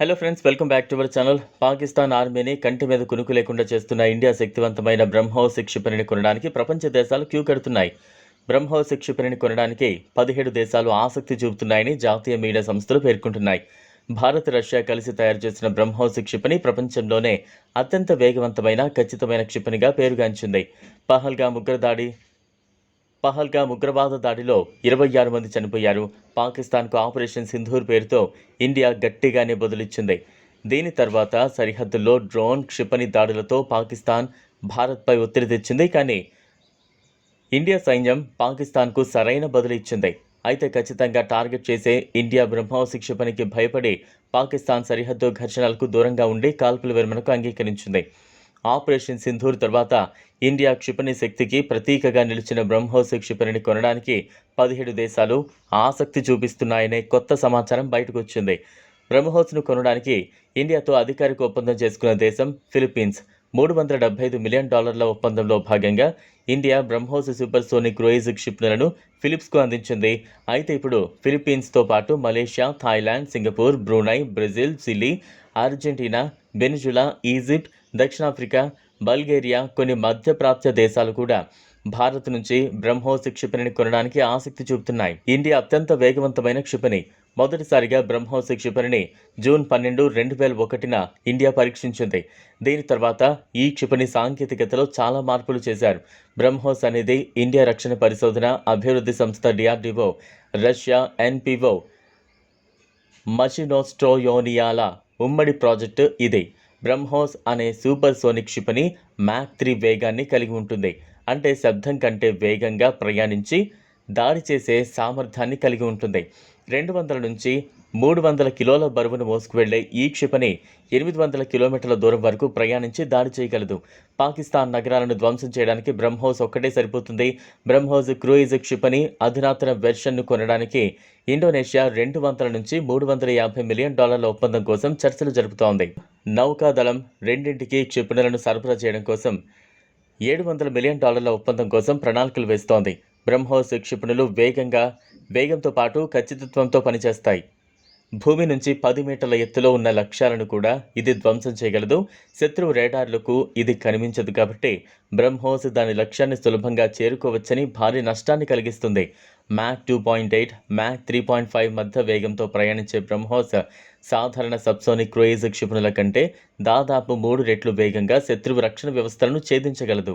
Hello friends welcome back to our channel Pakistan ఆర్మీని కంటి మీద కునుకు లేకుండా చేస్తున్న ఇండియా శక్తివంతమైన బ్రహ్మోస్ క్షిపణిని కొనడానికి ప్రపంచ దేశాలు క్యూ కడుతున్నాయి. బ్రహ్మోస్ క్షిపణిని కొనడానికి పదిహేడు దేశాలు ఆసక్తి చూపుతున్నాయని జాతీయ మీడియా సంస్థలు పేర్కొంటున్నాయి. భారత్ రష్యా కలిసి తయారు చేసిన బ్రహ్మోస్ క్షిపణి ప్రపంచంలోనే అత్యంత వేగవంతమైన ఖచ్చితమైన క్షిపణిగా పేరుగాంచింది. పహల్గా ఉగ్రదాడి పహల్గా ఉగ్రవాద దాడిలో ఇరవై ఆరు మంది చనిపోయారు. పాకిస్తాన్కు ఆపరేషన్ సింధూర్ పేరుతో ఇండియా గట్టిగానే బదులిచ్చింది. దీని తర్వాత సరిహద్దుల్లో డ్రోన్ క్షిపణి దాడులతో పాకిస్తాన్ భారత్పై ఒత్తిడి తెచ్చింది కానీ ఇండియా సైన్యం పాకిస్తాన్కు సరైన బదులు ఇచ్చింది అయితే ఖచ్చితంగా టార్గెట్ చేసే ఇండియా బ్రహ్మావసి క్షిపణికి భయపడి పాకిస్తాన్ సరిహద్దు ఘర్షణలకు దూరంగా ఉండి కాల్పుల విరమణకు అంగీకరించింది. ఆపరేషన్ సింధూర్ తర్వాత ఇండియా క్షిపణి శక్తికి ప్రతీకగా నిలిచిన బ్రహ్మోస్ క్షిపణిని కొనడానికి పదిహేడు దేశాలు ఆసక్తి చూపిస్తున్నాయనే కొత్త సమాచారం బయటకు వచ్చింది బ్రహ్మోస్ను కొనడానికి ఇండియాతో అధికారిక ఒప్పందం చేసుకున్న దేశం ఫిలిప్పీన్స్. మూడు వందల డెబ్బై ఐదు మిలియన్ డాలర్ల ఒప్పందంలో భాగంగా India BrahMos supersonic cruise క్షిపణులను ఫిలిప్స్కు అందించింది. అయితే ఇప్పుడు ఫిలిప్పీన్స్తో పాటు Malaysia Thailand Singapore Brunei Brazil Chile Argentina Venezuela Egypt దక్షిణాఫ్రికా బల్గేరియా కొన్ని మధ్యప్రాచ్య దేశాలు కూడా భారత్ నుంచి బ్రహ్మోస్ క్షిపణిని కొనడానికి ఆసక్తి చూపుతున్నాయి. ఇండియా అత్యంత వేగవంతమైన క్షిపణి. మొదటిసారిగా బ్రహ్మోస్ క్షిపణిని జూన్ పన్నెండు రెండు వేల ఒకటిన ఇండియా పరీక్షించింది. దీని తర్వాత ఈ క్షిపణి సాంకేతికతలో చాలా మార్పులు చేశారు. బ్రహ్మోస్ అనేది ఇండియా రక్షణ పరిశోధన అభివృద్ధి సంస్థ డిఆర్డిఓ రష్యా ఎన్పిఓ మచినోస్ట్రోయోనియాల ఉమ్మడి ప్రాజెక్టు ఇది. బ్రహ్మోస్ అనే సూపర్ సోనిక్ క్షిపణి మ్యాక్ త్రీ వేగాన్ని కలిగి ఉంటుంది. అంటే శబ్దం కంటే వేగంగా ప్రయాణించి దాడి చేసే సామర్థ్యాన్ని కలిగి ఉంటుంది. రెండు వందల నుంచి మూడు వందల కిలోల బరువును మోసుకువెళ్ళే ఈ క్షిపణి ఎనిమిది వందల కిలోమీటర్ల దూరం వరకు ప్రయాణించి దాడి చేయగలదు. పాకిస్తాన్ నగరాలను ధ్వంసం చేయడానికి బ్రహ్మోస్ ఒక్కటే సరిపోతుంది. బ్రహ్మోస్ క్రూయిజ్ క్షిపణి అధునాతన వెర్షన్ను కొనడానికి ఇండోనేషియా రెండు వందల నుంచి మూడు వందల యాభై మిలియన్ డాలర్ల ఒప్పందం కోసం చర్చలు జరుపుతోంది. నౌకాదళం రెండింటికి క్షిపణులను సరఫరా చేయడం కోసం ఏడు వందల మిలియన్ డాలర్ల ఒప్పందం కోసం ప్రణాళికలు వేస్తోంది. బ్రహ్మోస్ క్షిపణులు వేగంగా వేగంతో పాటు ఖచ్చితత్వంతో పనిచేస్తాయి. భూమి నుంచి పది మీటర్ల ఎత్తులో ఉన్న లక్ష్యాలను కూడా ఇది ధ్వంసం చేయగలదు. శత్రువు రేడార్లకు ఇది కనిపించదు కాబట్టి బ్రహ్మోస్ దాని లక్ష్యాన్ని సులభంగా చేరుకోవచ్చని భారీ నష్టాన్ని కలిగిస్తుంది. Mach two point eight mach three point five మధ్య వేగంతో ప్రయాణించే బ్రహ్మోస్ సాధారణ సబ్సోనిక్ క్రూయిజ్ క్షిపణుల కంటే దాదాపు మూడు రెట్లు వేగంగా శత్రువు రక్షణ వ్యవస్థలను ఛేదించగలదు.